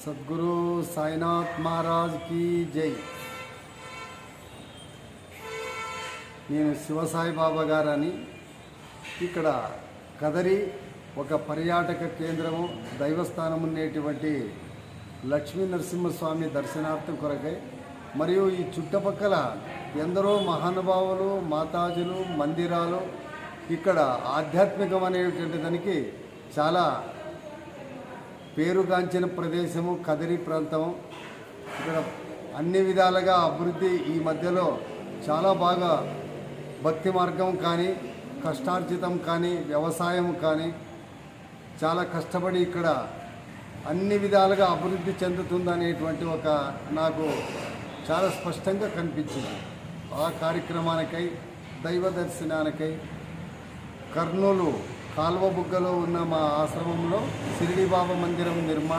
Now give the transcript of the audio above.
Sadhguru Sainath Maharaj key జై. నేను శివసాయి బాబా గారని ఇక్కడ కదరి ఒక పర్యాటక కేంద్రము దైవస్థానం ఉండేటువంటి లక్ష్మీ నరసింహస్వామి దర్శనార్థం కొరకై మరియు ఈ చుట్టుపక్కల ఎందరో మహానుభావులు మాతాజులు మందిరాలు ఇక్కడ ఆధ్యాత్మికం అనేటువంటి దానికి చాలా పేరుగాంచిన ప్రదేశము కదిరి ప్రాంతము. ఇక్కడ అన్ని విధాలుగా అభివృద్ధి ఈ మధ్యలో చాలా బాగా భక్తి మార్గం కానీ కష్టార్జితం కానీ వ్యవసాయం కానీ చాలా కష్టపడి ఇక్కడ అన్ని విధాలుగా అభివృద్ధి చెందుతుందనేటువంటి ఒక నాకు చాలా స్పష్టంగా కనిపించింది. ఆ కార్యక్రమానికై దైవ దర్శనానికై కర్నూలు కాల్వ బుగ్గలో ఉన్న మా ఆశ్రమంలో సిరిడి బాబా మందిరం నిర్మాణం